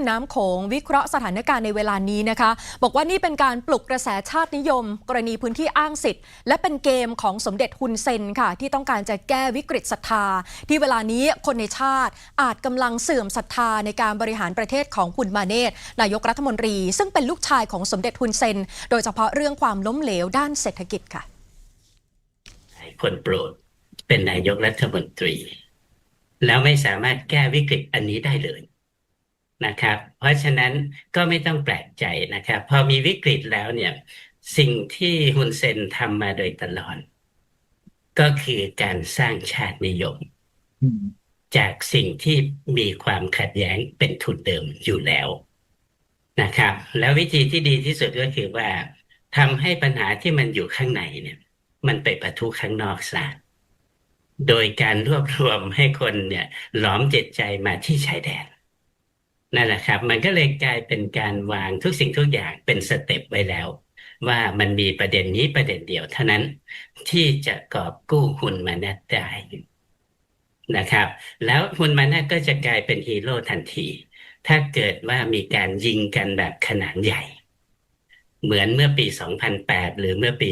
น้ำโขงวิเคราะห์สถานการณ์ในเวลานี้นะคะ บอกว่านี่เป็นการปลุกกระแสชาตินิยม กรณีพื้นที่อ้างสิทธิ์ และเป็นเกมของสมเด็จฮุนเซนค่ะ ที่ต้องการจะแก้วิกฤตศรัทธา ที่เวลานี้คนในชาติอาจกำลังเสื่อมศรัทธาในการบริหารประเทศของฮุนมาเนตนายกรัฐมนตรี ซึ่งเป็นลูกชายของสมเด็จฮุนเซน โดยเฉพาะเรื่องความล้มเหลวด้านเศรษฐกิจค่ะคนโปรดเป็นนายกรัฐมนตรี แล้วไม่สามารถแก้วิกฤตอันนี้ได้เลย นะครับ เพราะฉะนั้นก็ไม่ต้องแปลกใจนะครับ พอมีวิกฤตแล้วเนี่ยสิ่งที่ฮุนเซนทำมาโดยตลอดก็คือการสร้างชาตินิยมอืมจากสิ่งที่มีความขัดแย้งเป็นทุนเดิมอยู่แล้วนะครับ แล้ววิธีที่ดีที่สุดก็คือว่าทำให้ปัญหาที่มันอยู่ข้างในเนี่ย มันไปประทุข้างนอกซะโดยการรวบรวมให้คนเนี่ยหลอมจิตใจมาที่ชายแดน นั่นแหละครับ มันก็เลยกลายเป็นการวางทุกสิ่งทุกอย่างเป็นสเต็ปไว้แล้ว ว่ามันมีประเด็นนี้ประเด็นเดียวเท่านั้น ที่จะกอบกู้หุ่นมานัดได้นะครับ แล้วหุ่นมานัดก็จะกลายเป็นฮีโร่ทันที ถ้าเกิดว่ามีการยิงกันแบบขนาดใหญ่ เหมือนเมื่อปี 2008 หรือเมื่อปี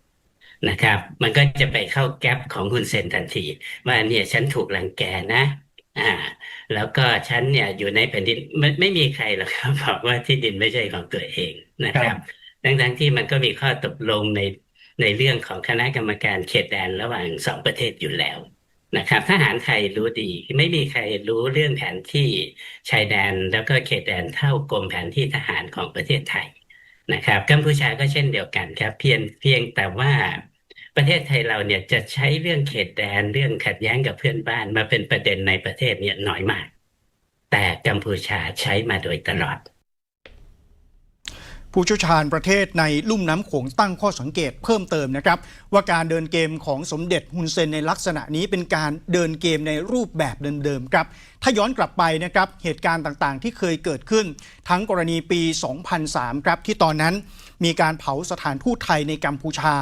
2013นะครับ มันก็จะไปเข้าแก๊ปของคุณเซนทันที ว่าเนี่ยฉันถูกรังแกนะ อ่า แล้วก็ฉันเนี่ยอยู่ในแผ่นดินไม่ไม่มีใครหรอกครับบอกว่าที่ดินไม่ใช่ของตัวเองนะครับทั้งๆที่มันก็มีข้อตกลงในในเรื่องของคณะกรรมการเขตแดนระหว่างสองประเทศอยู่แล้วนะครับทหารไทยรู้ดีไม่มีใครรู้เรื่องแผนที่ชายแดนแล้วก็เขตแดนเท่ากรมแผนที่ทหารของประเทศไทยนะครับกัมพูชาก็เช่นเดียวกันครับ เพียงเพียงแต่ว่า ประเทศไทยเราเนี่ยจะใช้เรื่องเขตแดนเรื่องขัดแย้งกับเพื่อนบ้านมาเป็นประเด็นในประเทศเนี่ยน้อยมาก แต่กัมพูชาใช้มาโดยตลอด ผู้เชี่ยวชาญประเทศในลุ่มน้ำโขงตั้งข้อสังเกตเพิ่มเติมนะครับ ว่าการเดินเกมของสมเด็จฮุนเซนในลักษณะนี้เป็นการเดินเกมในรูปแบบเดิมๆครับ ถ้าย้อนกลับไปนะครับเหตุการณ์ต่างๆ ที่เคยเกิดขึ้น ทั้งกรณีปี 2003 ครับที่ตอนนั้นมีการเผาสถานทูตไทยในกัมพูชา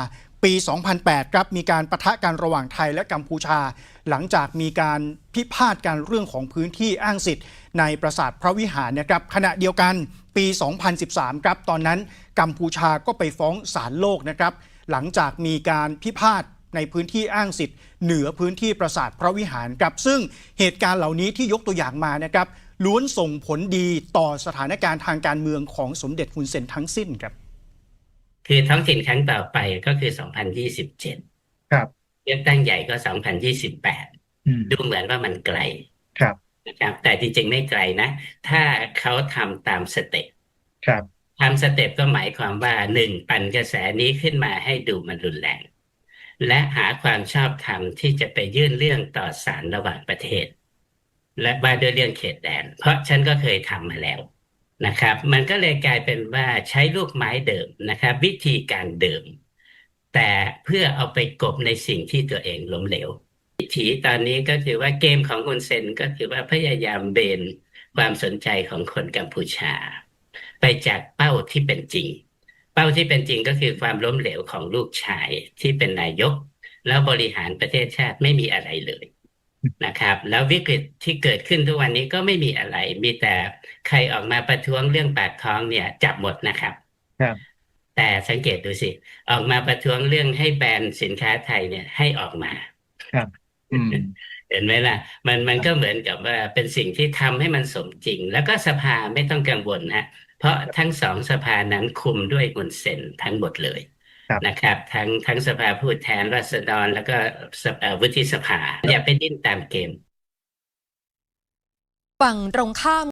ปี 2008 ครับมีการประทะกันระหว่างไทยและกัมพูชา หลังจากมีการพิพาทกันเรื่องของพื้นที่อ้างสิทธิ์ ในปราสาทพระวิหารนะครับขณะเดียวกันปี 2013 ครับตอนนั้นกัมพูชาก็ไปฟ้องศาลโลกนะครับหลังจากมีการพิพาทในพื้นที่อ้างสิทธิ์ เหนือพื้นที่ปราสาทพระวิหารครับซึ่งเหตุการณ์เหล่านี้ที่ยกตัวอย่างมานะครับล้วนส่งผลดีต่อสถานการณ์ทางการเมืองของสมเด็จฮุนเซนทั้งสิ้นครับ คือท้องถิ่นครั้งต่อไปก็คือ 2027 ครับเลือกตั้งใหญ่ก็ 2028อืมดูเหมือนว่ามันไกล ครับ นะครับ แต่จริงๆไม่ไกลนะ ถ้าเขาทำตามสเต็ป ครับทำสเต็ปก็หมายความว่าหนึ่งปั่นกระแสนี้ขึ้นมาให้ดูมันรุนแรง และหาความชอบธรรมที่จะไปยื่นเรื่องต่อศาลระหว่างประเทศ และว่าด้วยเรื่องเขตแดน เพราะฉันก็เคยทำมาแล้ว นะครับ มันก็เลยกลายเป็นว่าใช้ลูกไม้เดิมนะครับ วิธีการเดิม แต่เพื่อเอาไปกบในสิ่งที่ตัวเองล้มเหลววิถีตอนนี้ก็คือว่าเกมของคุณเซนก็คือว่าพยายามเบนความสนใจของคนกัมพูชา ไปจากเป้าที่เป็นจริง เป้าที่เป็นจริงก็คือความล้มเหลวของลูกชายที่เป็นนายก แล้วบริหารประเทศชาติไม่มีอะไรเลย นะครับ แล้ววิกฤตที่เกิดขึ้นทุกวันนี้ก็ไม่มีอะไร มีแต่ใครออกมาประท้วงเรื่องปากท้องเนี่ย จับหมดนะครับ ครับ แต่สังเกตดูสิ ออกมาประท้วงเรื่องให้แบนสินค้าไทยเนี่ยให้ออกมาอืม เห็นไหมล่ะ มันมันก็เหมือนกับว่าเป็นสิ่งที่ทำให้มันสมจริง แล้วก็สภาไม่ต้องกังวลฮะเพราะทั้งสองสภานั้นคุมด้วยกุนเซนทั้งหมดเลยครับ นะครับทั้งทั้งสภาผู้แทนราษฎร แล้วก็สภเอ่อวุฒิสภา อย่าไปดิ้นตามเกม ฝั่งตรงข้าม